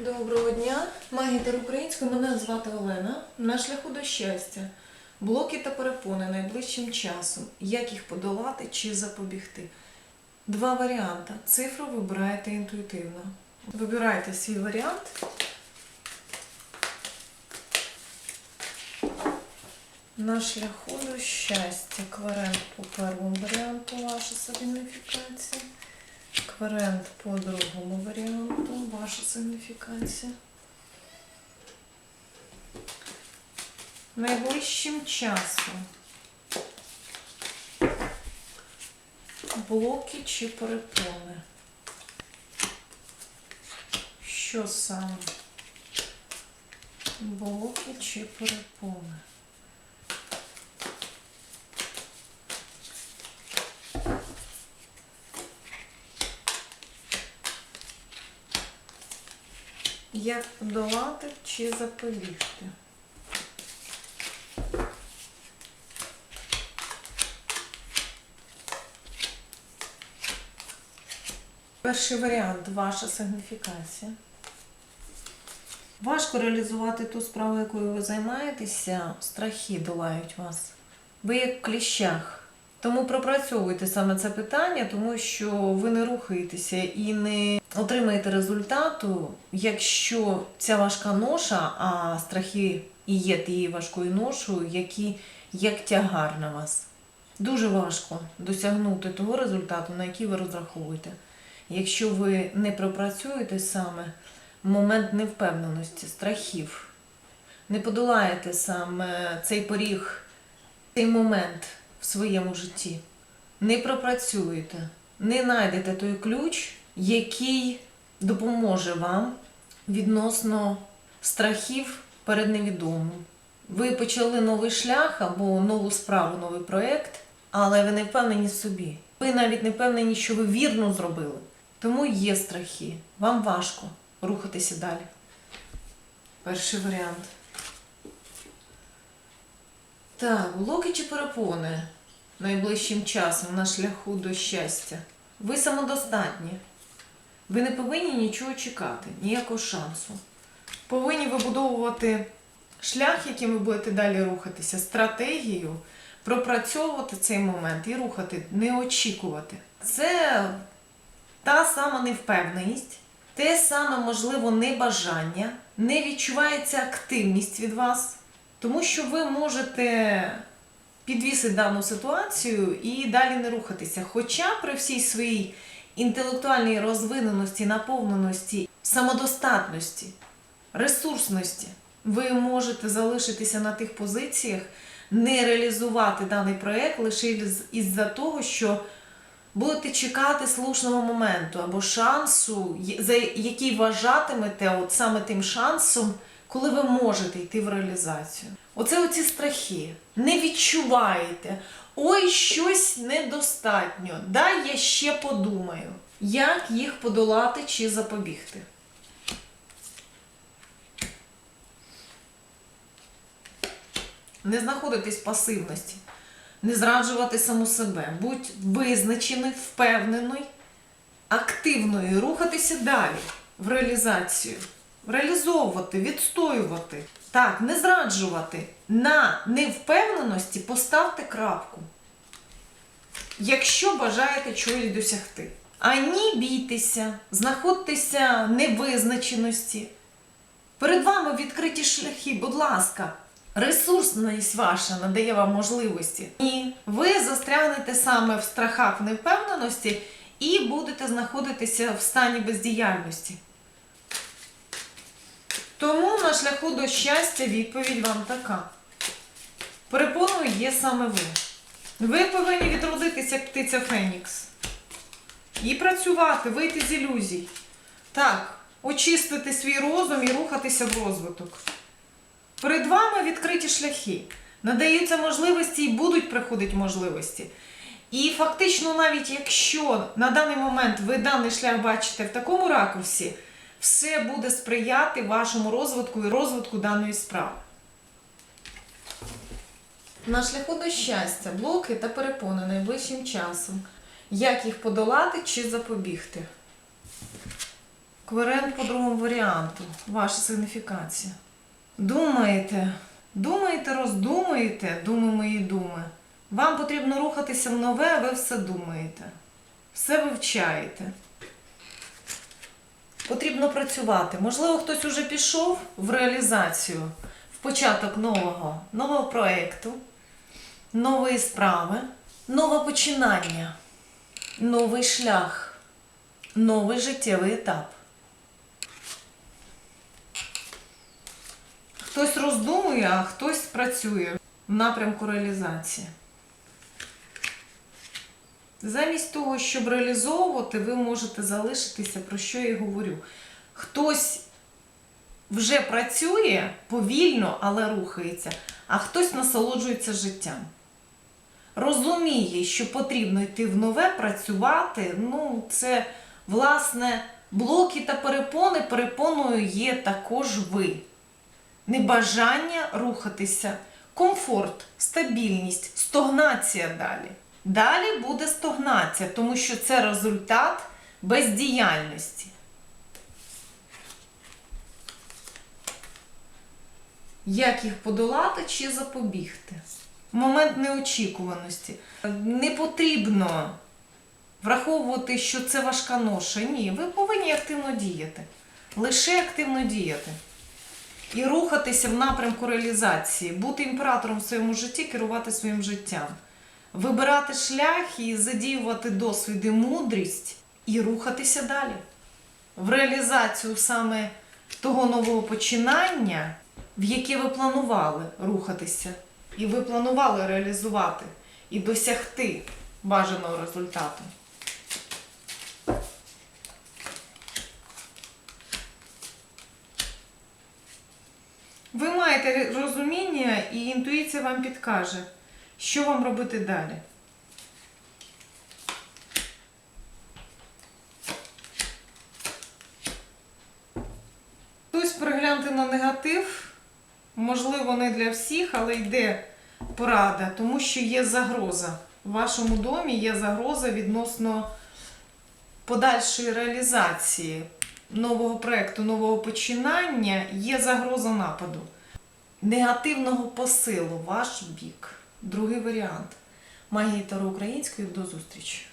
Доброго дня, магітер українською. Мене звати Олена. На шляху до щастя. Блоки та перепони найближчим часом. Як їх подолати чи запобігти? Два варіанти. Цифру вибираєте інтуїтивно. Вибирайте свій варіант. На шляху до щастя. Кварент по першому варіанту ваша сигніфікація. Кварент по другому варіанту, ваша сигніфікація. Найближчим часом. Блоки чи перепони. Що саме? Блоки чи перепони? Як подолати чи запобігти? Перший варіант ваша сигніфікація. Важко реалізувати ту справу, якою ви займаєтеся, страхи долають вас. Ви як в кліщах. Тому пропрацьовуйте саме це питання, тому що ви не рухаєтеся і не отримаєте результату, якщо ця важка ноша, а страхи і є тією важкою ношою, які як тягар на вас. Дуже важко досягнути того результату, на який ви розраховуєте. Якщо ви не пропрацюєте саме момент невпевненості, страхів, не подолаєте саме цей поріг, цей момент в своєму житті, не пропрацюєте, не знайдете той ключ, який допоможе вам відносно страхів перед невідомим. Ви почали новий шлях або нову справу, новий проєкт, але ви не впевнені собі. Ви навіть не впевнені, що ви вірно зробили. Тому є страхи. Вам важко рухатися далі. Перший варіант. Так, блоки чи перепони найближчим часом на шляху до щастя. Ви самодостатні. Ви не повинні нічого чекати, ніякого шансу. Повинні вибудовувати шлях, яким ви будете далі рухатися, стратегію, пропрацьовувати цей момент і рухати, не очікувати. Це та сама невпевненість, те саме, можливо, небажання, не відчувається активність від вас, тому що ви можете підвісити дану ситуацію і далі не рухатися. Хоча при всій своїй інтелектуальній розвиненості, наповненості, самодостатності, ресурсності, ви можете залишитися на тих позиціях, не реалізувати даний проєкт лише із- із-за того, що будете чекати слушного моменту або шансу, за який вважатимете от саме тим шансом, коли ви можете йти в реалізацію. Оце оці страхи. Не відчуваєте. Ой, щось недостатньо. Дай я ще подумаю, як їх подолати чи запобігти. Не знаходитись в пасивності, не зраджувати саму себе. Будь визначений, впевнений, активною, рухатися далі в реалізацію, реалізовувати, відстоювати. Так, не зраджувати. На невпевненості поставте крапку. Якщо бажаєте чогось досягти. А ні бійтеся, знаходьтеся невизначеності. Перед вами відкриті шляхи, будь ласка. Ресурсність ваша надає вам можливості. І ви застрягнете саме в страхах невпевненості і будете знаходитися в стані бездіяльності. Тому на шляху до щастя відповідь вам така. Перепоною є саме ви. Ви повинні відродитися як птиця Фенікс. І працювати, вийти з ілюзій. Так, очистити свій розум і рухатися в розвиток. Перед вами відкриті шляхи. Надаються можливості і будуть приходити можливості. І фактично, навіть якщо на даний момент ви даний шлях бачите в такому ракурсі, все буде сприяти вашому розвитку і розвитку даної справи. На шляху до щастя, блоки та перепони найближчим часом. Як їх подолати чи запобігти? Кверент по другому варіанту. Ваша сигніфікація. Думаєте, думаєте, роздумаєте, думи мої думи. Вам потрібно рухатися в нове, а ви все думаєте. Все вивчаєте. Потрібно працювати. Можливо, хтось уже пішов в реалізацію, в початок нового, нового проєкту, нової справи, нове починання, новий шлях, новий життєвий етап. Хтось роздумує, а хтось працює в напрямку реалізації. Замість того, щоб реалізовувати, ви можете залишитися, про що я говорю. Хтось вже працює повільно, але рухається, а хтось насолоджується життям. Розуміє, що потрібно йти в нове, працювати. Ну, це, власне, блоки та перепони. Перепоною є також ви. Небажання рухатися, комфорт, стабільність, стогнація далі. Далі буде стогнація, тому що це результат бездіяльності. Як їх подолати чи запобігти? Момент неочікуваності. Не потрібно враховувати, що це важка ноша. Ні, ви повинні активно діяти. Лише активно діяти. І рухатися в напрямку реалізації, бути імператором в своєму житті, керувати своїм життям, вибирати шлях і задіювати досвід і мудрість і рухатися далі. В реалізацію саме того нового починання, в яке ви планували рухатися, і ви планували реалізувати і досягти бажаного результату. Ви маєте розуміння, і інтуїція вам підкаже, що вам робити далі. Хтось переглянути на негатив, можливо, не для всіх, але йде порада, тому що є загроза. В вашому домі є загроза відносно подальшої реалізації нового проєкту, нового починання, є загроза нападу. Негативного посилу ваш бік. Другий варіант. Магії Таро української до зустрічі!